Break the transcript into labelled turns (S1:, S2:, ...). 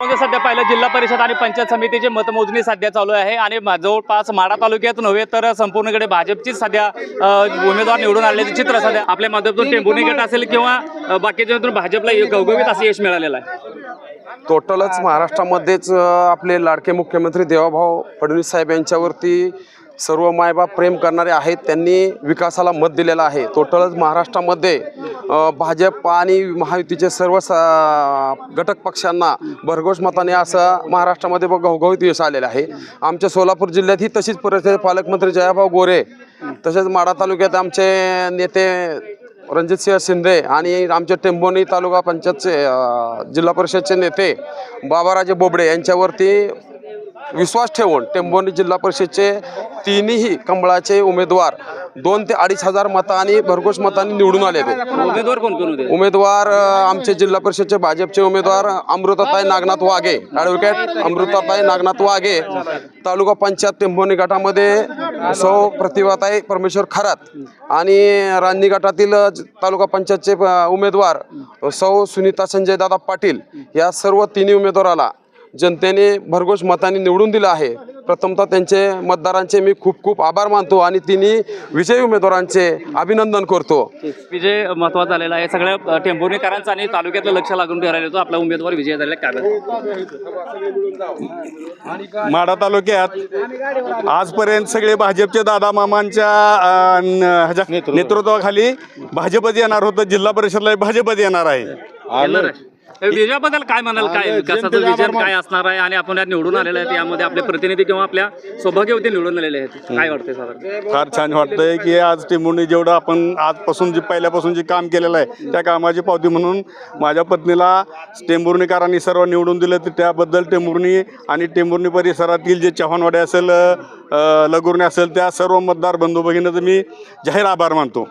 S1: सध्या पाहिलं जिल्हा परिषद आणि पंचायत समितीची मतमोजणी सध्या चालू आहे आणि जवळपास माडा तालुक्यात नव्हे तर संपूर्णकडे भाजपचीच सध्या उमेदवार निवडून आलेले चित्र सध्या आपल्या माध्यमातून टेंभुर्णी गट असेल किंवा बाकीच्या भाजपला गवगवीत असं यश मिळालेलं आहे.
S2: टोटलच महाराष्ट्रामध्येच आपले लाडके मुख्यमंत्री देवाभाऊ फडणवीस साहेब यांच्यावरती सर्व मायबाप प्रेम करणारे आहेत त्यांनी विकासाला मत दिलेलं आहे. टोटलच महाराष्ट्रामध्ये भाजप आणि महायुतीचे सर्व स- घटक पक्षांना भरघोष मताने असं महाराष्ट्रामध्ये ब- घवघवीत यश आलेलं आहे. आमच्या सोलापूर जिल्ह्यात ही तशीच परिस्थिती पालकमंत्री जयाभाऊ गोरे तसेच माडा तालुक्यात आमचे नेते रणजितसिंह शिंदे आणि आमचे टेंभोनी तालुका पंचायतचे जिल्हा परिषदचे नेते बाबाराजे बोबडे यांच्यावरती विश्वास ठेवून टेंभोनी जिल्हा परिषदचे तिन्ही कमळाचे उमेदवार दोन ते अडीच हजार मतांनी भरघोष मतांनी निवडून आले
S1: उमेदवार कोण कोण होते?
S2: उमेदवार आमचे जिल्हा परिषदचे भाजपचे उमेदवार अमृताताई नागनाथ वाघे. ॲडव्होकेट अमृताताई नागनाथ वाघे तालुका पंचायत टेंभोनी गटामध्ये सौ प्रतिभाताई परमेश्वर खरात आणि रान्नी गटातील तालुका पंचायतचे उमेदवार सौ सुनीता संजय दादा पाटील. या सर्व तिन्ही उमेदवाराला जनतेने भरघोष मतांनी निवडून दिलं आहे प्रथमतः त्यांचे मतदारांचे मी खूप खूप आभार मानतो आणि तिन्ही विजयी उमेदवारांचे अभिनंदन करतो
S1: विजय महत्त्वाचा झालेला आहे सगळ्या टेंभुर्णीकरांचं आणि तालुक्यातलं लक्ष लागून ठेवायला येतो आपला उमेदवार विजय झालेला. काय?
S3: माढा तालुक्यात आजपर्यंत सगळे भाजपचे दादा मामांच्या नेतृत्वाखाली भाजपच येणार होतं जिल्हा परिषदला भाजपच येणार आहे.
S1: विजयाबद्दल काय म्हणाल? काय विकासाचं विजन काय असणार आहे? आणि आपण यात निवडून आलेले आहेत यामध्ये आपले प्रतिनिधी किंवा आपल्या सौभाग्यवती निवडून आलेले आहेत. काय वाटतंय साधारण?
S3: फार छान वाटतंय की आज टिंबुर्णी जेवढं आपण आजपासून जे पहिल्यापासून जे काम केलेलं आहे त्या कामाची पावती म्हणून माझ्या पत्नीला टेंभुर्णीकरांनी सर्व निवडून दिलं तर त्याबद्दल टेंभुर्णी आणि टेंभुर्णी परिसरातील जे चव्हाणवाडे असेल लगुर्णे असेल त्या सर्व मतदार बंधू भगिनीचं मी जाहीर आभार मानतो.